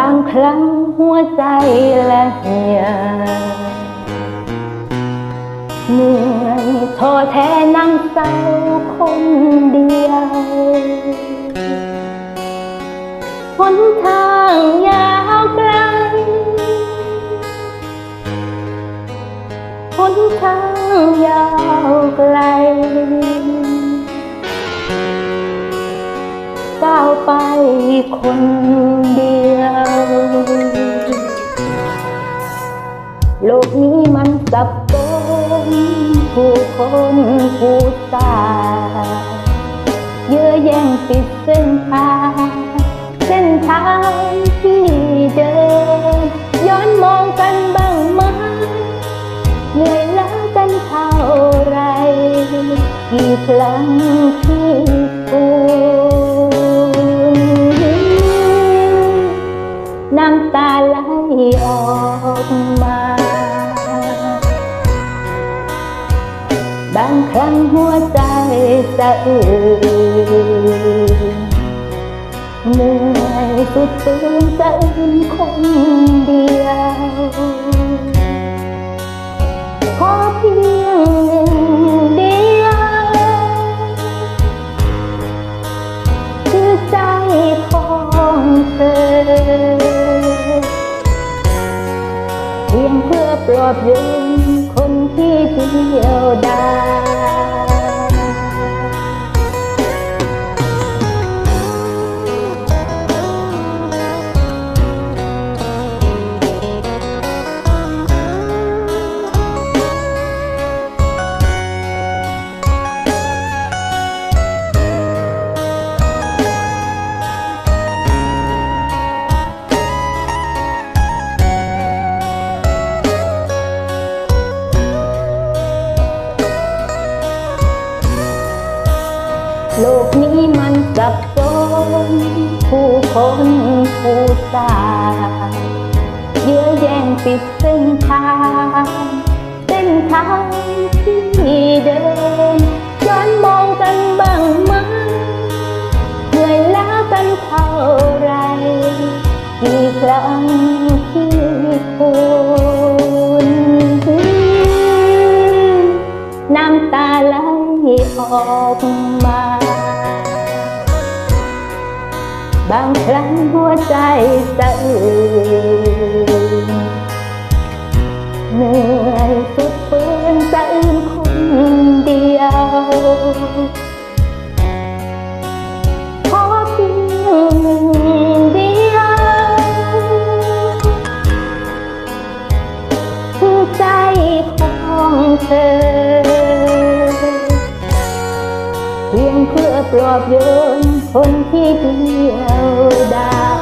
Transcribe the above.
บางครั้งหัวใจละเหี่ยเหนื่อยท้อแท้นั่งเศร้าคนเดียวหนทางยาวไกลหนทางยาวไกลก้าวไปคนเดียว ผู้คนผู้ตายเยอะแย่งปิดเส้นทางเส้นทางที่เดินย้อนมองกันบ้างไหมเหนื่อยล้ากันเท่าไรกี่ครั้งที่กูน้ำตาไหลออกมา บางครั้งหัวใจสะอื้นเหนื่อยสุดตื่นสะอื้นคนเดียว ขอเพียงหนึ่งเดียวคือใจของเธอ เพียงเพื่อปลอบโยน คนที่เโลกนี้มันสับสนผู้คนผู้ตายเยื้อแย่งปิดเส้นทางเส้นทางที่เดินย้อนมองกันบ้างไหมเหนื่อยล้ากันเท่าไรกี่ครั้งที่คุณน้ำตาไหลออกมา บางครั้งหัวใจสะอื้นเหนื่อยสุดฝืนสะอื้นคนเดียวขอเพียงหนึ่งเดียวคือใจของเธอเพียงเพื่อ ปลอบโยนคนที่เดียวดาย